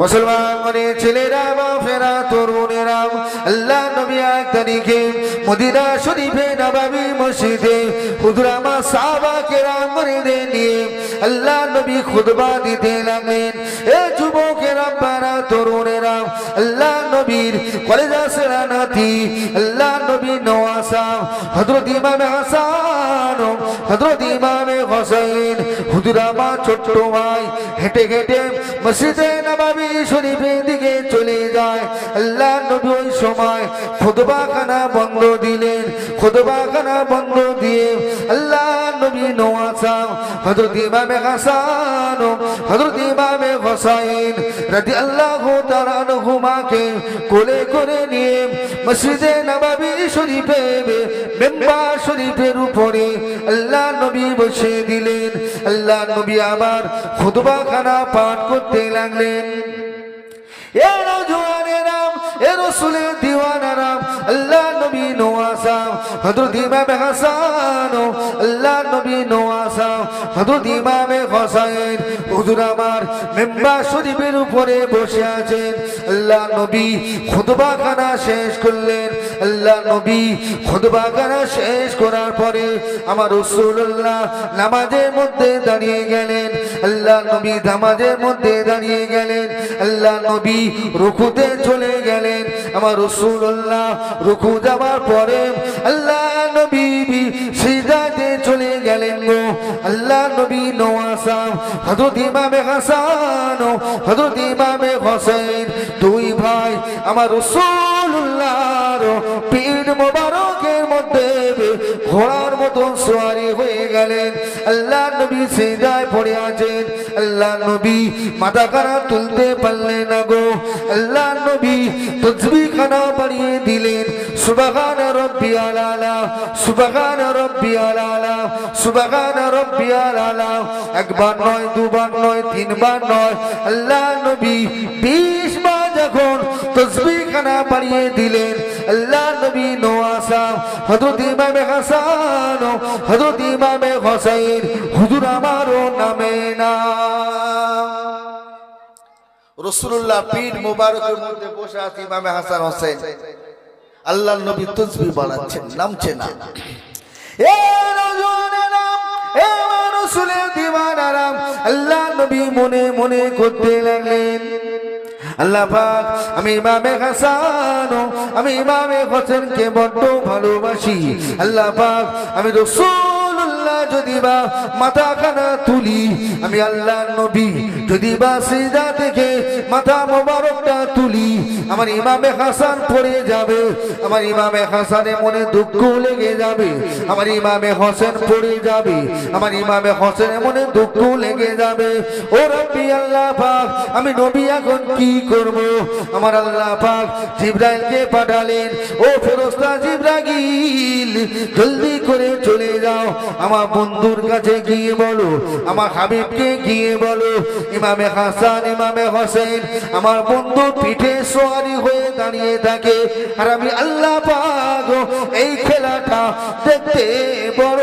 মুসলমান মনে ছেলেরা, বাপেরা, তরুণেরা, আল্লাহ নবী এক তারিখে মদিনা শরীফে নবাবি মসজিদে হুদুরামা সাহাবা কেরাম মরিদে নিয়ে আল্লাহ নবী খুদবা দিতে লাগলেন। এ যুবকেরা পারা তরুণেরা, আল্লাহ নবীর কলেজা সেরা নাতি? আল্লাহ নবী নওয়াসা, হযরত ইমাম হাসান, হযরত ইমাম হোসেন হুজুরামা ছোট্ট ভাই, হেঁটে হেঁটে মসজিদে নবাবি শরীফের দিকে চলে যায়। আল্লাহ নবী ওই সময় খুতবা খানা বন্ধ দিলেন। খুতবা খানা বন্ধ দিয়ে আল্লাহ নবী নওয়াসা, হযরত ইমাম হাসান, হযরত ইমাম হোসেন রাদিয়াল্লাহু তাআলা আনহুমাকে কোলে করে নিয়ে মসজিদে নবাবি শরীফে মেম্বার শরীফের উপরে আল্লাহ নবী বসে দিলেন। আল্লাহ নবী আবার খুদবা খানা পাঠ করতে লাগলেন। এর জোয়ানেরাম এ রসুলের দিওয়ানারাম আল্লাহ নবী হযরত ইমাম হাসান আল্লাহ নবী নওয়াসাম হযরত ইমাম হোসেন হুজুর আমার মেম্বার শরীফের উপরে বসে আছেন। আল্লাহ নবী খুতবা খানা শেষ করলেন। আল্লাহ নবী খুতবা খানা শেষ করার পরে আমার রাসূলুল্লাহ নামাজের মধ্যে দাঁড়িয়ে গেলেন। আল্লাহ নবী নামাজের মধ্যে দাঁড়িয়ে গেলেন। আল্লাহ নবী রুকুতে চলে গেলেন। আমার রসুল্লাহ, রুকু যাওয়ার পরে আল্লাহ নবী সিজাতে চলে গেলেন গো। আল্লাহ নবী নোয়াসাম হযরত ইমামে হাসান হযরত ইমামে হোসেন দুই ভাই আমার রসুল্লাহর পীর মোবারকের মধ্যে ঘোড়ার মতন সোয়ারি হয়ে গেলেন। আল্লাহ নবী সিজায় পড়ে আছেন। আল্লাহ নবী মাথা খানা তুলতে পারলেন না গো। আল্লাহ নবী তসবি খানা বাড়িয়ে দিলেন। সুবহান রব্বি আলালা, সুবহান রব্বি আলালা, সুবহান রব্বি আলালা। একবার নয়, দুবার নয়, তিনবার নয়। আল্লাহ নবী বিশ বার যখন তসবি খানা বাড়িয়ে দিলেন আল্লাহ নবী নোয়াসা হযরত ইমাম হাসান হযরত ইমাম হোসেন হুজুর আমারও নামে না। রসুল্লাহ পীর মুবারকের মধ্যে বসে আছে ইমামে হাসান হোসেন। আল্লাহ নবী তসবি বাড়াচ্ছেন নামছে না। এ নজওয়ানেরাম, এ রসুলের দিওয়ানারাম, আল্লাহ নবী মনে মনে করতে লাগলেন। আল্লাহ আমি ইমামে হাসান আমি ইমামে হোসেনকে বড্ড ভালোবাসি। আল্লাহ আমি রসুল্লাহ যদি বা মাথা খানা তুলি, আমি আল্লাহ নবী যদি বা সিজা থেকে মাথা মোবারকটা তুলি, আমার ইমামে হাসান পড়ে যাবে, আমার ইমামে হাসানে মনে দুঃখ লেগে যাবে, আমার ইমামে হোসেন পড়ে যাবে, আমার ইমামে হোসেনের মনে দুঃখ লেগে যাবে। ও রব্বি আল্লাহ পাক, আমি নবী এখন কি করব? আমার আল্লাহ পাক জিব্রাইলকে পাঠালেন, ও ফেরেশতা জিব্রাইল, জলদি করে চলে যাও, আমার বন্ধুর কাছে গিয়ে বলো, আমার হাবিবকে গিয়ে বলো, ইমামে হাসান, ইমামে হোসেন, আমার বন্ধু পিঠে সোয়ারি হয়ে দাঁড়িয়ে থাকে। আর আমি আল্লাহ পাগো এই খেলাটা দেখতে বড়